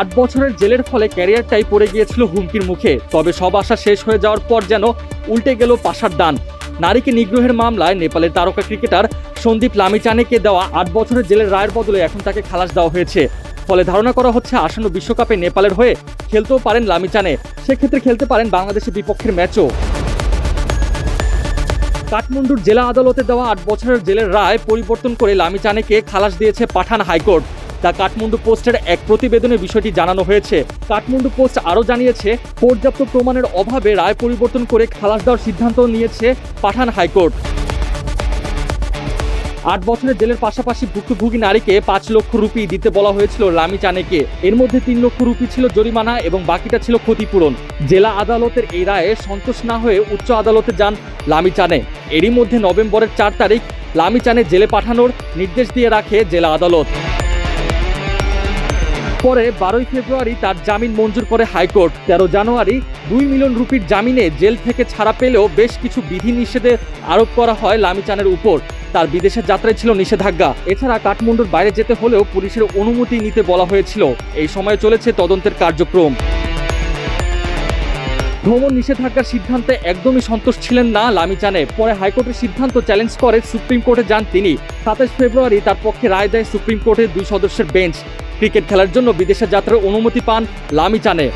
আট বছরের জেলের ফলে ক্যারিয়ারটাই পড়ে গিয়েছিল হুমকির মুখে। তবে সব আশা শেষ হয়ে যাওয়ার পর যেন উল্টে গেল পাশার দান নারীকে নিগ্রহের মামলায় নেপালের তারকা ক্রিকেটার সন্দীপ লামিচানেকে দেওয়া আট বছরের জেলের রায়ের বদলে এখন তাকে খালাস দেওয়া হয়েছে। ফলে ধারণা করা হচ্ছে আসন্ন বিশ্বকাপে নেপালের হয়ে খেলতেও পারেন লামিচানে। সেক্ষেত্রে খেলতে পারেন বাংলাদেশের বিপক্ষের ম্যাচও। কাঠমান্ডুর জেলা আদালতে দেওয়া আট বছরের জেলের রায় পরিবর্তন করে লামিচানেকে খালাস দিয়েছে পাঠান হাইকোর্ট। তা কাঠমান্ডু পোস্টের এক প্রতিবেদনে বিষয়টি জানানো হয়েছে। কাঠমান্ডু পোস্ট আরও জানিয়েছে, পর্যাপ্ত প্রমাণের অভাবে রায় পরিবর্তন করে খালাস দেওয়ার সিদ্ধান্ত নিয়েছে পাঠান হাইকোর্ট। আট বছরের জেলের পাশাপাশি ভুক্তভোগী নারীকে পাঁচ লক্ষ রুপি দিতে বলা হয়েছিল লামি চানেকে। এর মধ্যে তিন লক্ষ রুপি ছিল জরিমানা এবং বাকিটা ছিল ক্ষতিপূরণ। জেলা আদালতের এই রায়ে সন্তোষ না হয়ে উচ্চ আদালতে যান লামি চানে। এরই মধ্যে নভেম্বরের চার তারিখ লামি চানে জেলে পাঠানোর নির্দেশ দিয়ে রাখে জেলা আদালত। পরে বারোই ফেব্রুয়ারি তার জামিন মঞ্জুর করে হাইকোর্ট। তেরো জানুয়ারি দুই মিলিয়ন রুপির জামিনে জেল থেকে ছাড়া পেলেও বেশ কিছু বিধি নিষেধে আরোপ করা হয় লামিচানের উপর। তার বিদেশের যাত্রায় ছিল নিষেধাজ্ঞা। এছাড়া কাঠমান্ডুর বাইরে যেতে হলেও পুলিশের অনুমতি নিতে বলা হয়েছিল। এই সময় চলেছে তদন্তের কার্যক্রম। ভ্রমণ নিষেধাজ্ঞার সিদ্ধান্তে একদমই সন্তোষ ছিলেন না লামিচানে। পরে হাইকোর্টের সিদ্ধান্ত চ্যালেঞ্জ করে সুপ্রিম কোর্টে যান তিনি। সাতাশ ফেব্রুয়ারি তার পক্ষে রায় দেয় সুপ্রিম কোর্টের দুই সদস্যের বেঞ্চ। ক্রিকেট খেলার জন্য বিদেশে যাত্রার অনুমতি পান লামিচানে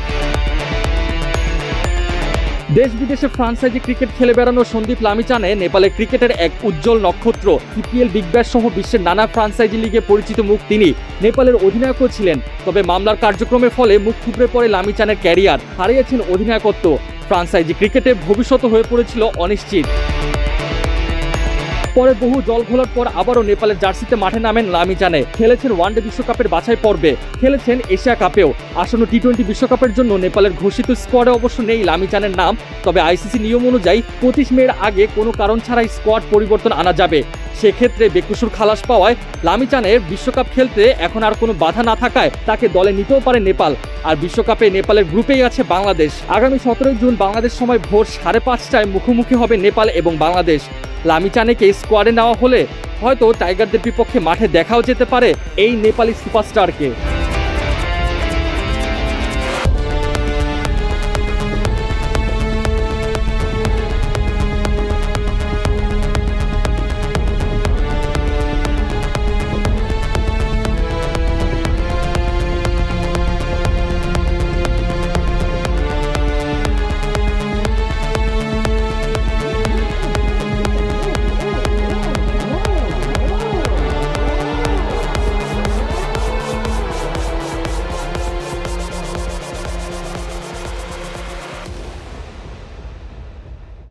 দেশ বিদেশে ফ্রান্সাইজি ক্রিকেট খেলে বেড়ানো সন্দীপ লামিচানে নেপালের ক্রিকেটের এক উজ্জ্বল নক্ষত্র। ইপিএল বিগ ব্যাশ সহ বিশ্বের নানা ফ্রান্সাইজি লিগে পরিচিত মুখ তিনি। নেপালের অধিনায়কও ছিলেন, তবে মামলার কার্যক্রমের ফলে মুখ থুবড়ে পড়ে লামিচানের ক্যারিয়ার। হারিয়েছেন অধিনায়কত্ব। ফ্রান্সাইজি ক্রিকেটে ভবিষ্যৎ হয়ে পড়েছিল অনিশ্চিত। পরে বহু জল ঘোলার পর আবারও নেপালের জার্সিতে মাঠে নামেন লামিচানে খেলেছেন ওয়ানডে বিশ্বকাপের বাছাই পর্বে। খেলেছেন এশিয়া কাপেও। আসন্ন টি টোয়েন্টি বিশ্বকাপের জন্য নেপালের ঘোষিত স্কোয়াডে অবশ্য নেই লামিচানের নাম। তবে আইসিসি নিয়ম অনুযায়ী পঁচিশ মের আগে কোনো কারণ ছাড়াই স্কোয়াড পরিবর্তন আনা যাবে। সেক্ষেত্রে বেকুসুর খালাস পাওয়ায় লামিচানের বিশ্বকাপ খেলতে এখন আর কোনো বাধা না থাকায় তাকে দলে নিতেও পারে নেপাল। আর বিশ্বকাপে নেপালের গ্রুপেই আছে বাংলাদেশ। আগামী সতেরোই জুন বাংলাদেশ সময় ভোর সাড়ে পাঁচটায় মুখোমুখি হবে নেপাল এবং বাংলাদেশ। লামিচানেকে স্কোয়াডে নেওয়া হলে হয়তো টাইগারদের বিপক্ষে মাঠে দেখাও যেতে পারে এই নেপালি সুপারস্টারকে।